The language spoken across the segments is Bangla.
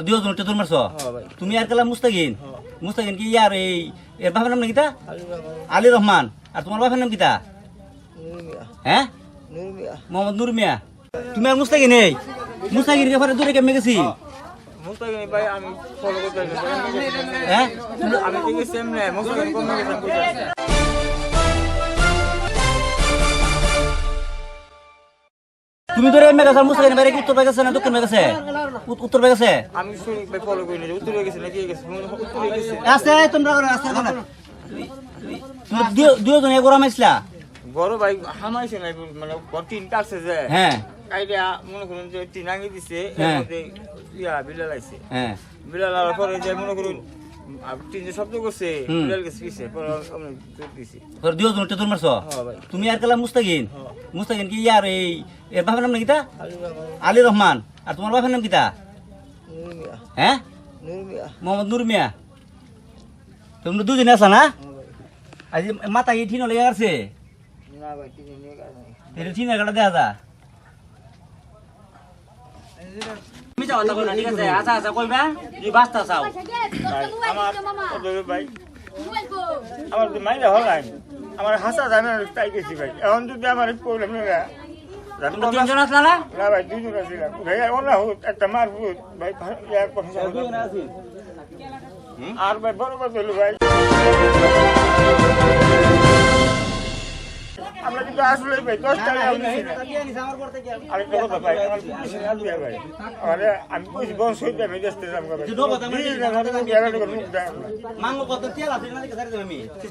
তুমি তোর মারছো? তুমি আর কালা মুস্তাকিন? মুস্তাকিন কি ইয়ার এই এর বাপের নাম কিতা আলী রহমান। আর তোমার বাপের নাম কিতা হ্যাঁ? মোহাম্মদ নুরমিয়া। তুমি আর মুস্তাকিন এই? মুস্তাকিন কে পরে দূরে কেমনে গেছি? হ্যাঁ? তো। তুমি ধরে এমনি গেছে আর বাইরে কি উত্তর পাই গেছে না দক্ষিণ গেছে উত- উত্তর পাই গেছে আমি শুনি ভাই ফলো করি না উত্তরে গেছে না দিয়ে গেছে। উত্তরে তোমরা করে আস্তে তোমরা তুমি দুই- দুইজন এ গরম আইসলা বড় ভাই হামাইছে না মানে টিন কাটছে যে। হ্যাঁ। আইডিয়া মনে করুন যে আঙি দিছে এর হ্যাঁ। মধ্যে ইয়া বিড়াল আইছে। হ্যাঁ। বিড়াল আওয়ার পরে যে মনে করুন তুমি আর কালা মুস্তাকিন? মুস্তাকিন কি ইয়ার এই এর বাপের নাম কিতা আলী রহমান। আর তোমার বাপের নাম কিতা হ্যাঁ? মোহাম্মদ নুর মিয়া তোমরা দুজনে আসা না? আজ মাথা কি ঠিন লেগে গেছে না ভাই টিন নিয়ে গেছে এটা ঠিনের কাটা দেখা যা তুমি যাও তখন ঠিক আছে আচ্ছা আচ্ছা কইবা তুই বাস্তা চাও আমার ভাই আমার তো মাইরা হল আমার হাসা জানা তাই গেছি ভাই এখন যদি আমার প্রবলেম তিনজন আসলা না না ভাই দুজন আছিলাম ভাই ওরা হুত একটা মার ভাই এক আর ভাই বড় কথা ভাই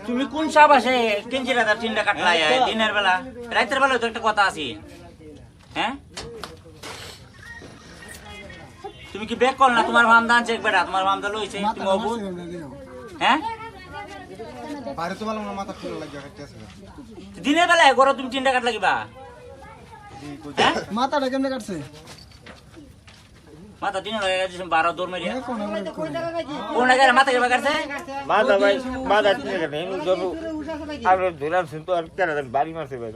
তুমি কোন সাপ আছে কিনছি রাত তিনটা কাটলাই দিনের বেলা রাতের বেলা তো একটা কথা আছে হ্যাঁ তুমি কি বেক কর না? তোমার মাম দান চেক বেটা, তোমার মাম দা লইছে, তুমি হ্যাঁ? দিনের বেলা গরো তুমি তিনটা কাট লাগিবা? হ্যাঁ? মাথাটা কেমনে কাটছে? মাথা দিনের হয়ে গেছে বারো দৌড় মেরিয়া। কোন কোন মাথা কেবা কাটছে? মাদা ভাই মাদা চিনে গেছে হিন্দু জবু আর ধরার শুনতো আর কেন জানি বাড়ি মারছে ভাই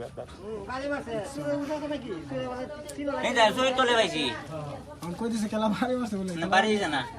তোলে আমি কই দিছি মারছে বলে না বাড়ি জানা কাটা কাটা টিনে দেয়া গেছে কাটা টিনের কাটা ঘুরান না হুম গুড়ান্না কাটা টিনের কাটা না। তো ভারী মারছে আচ্ছা বাবা যে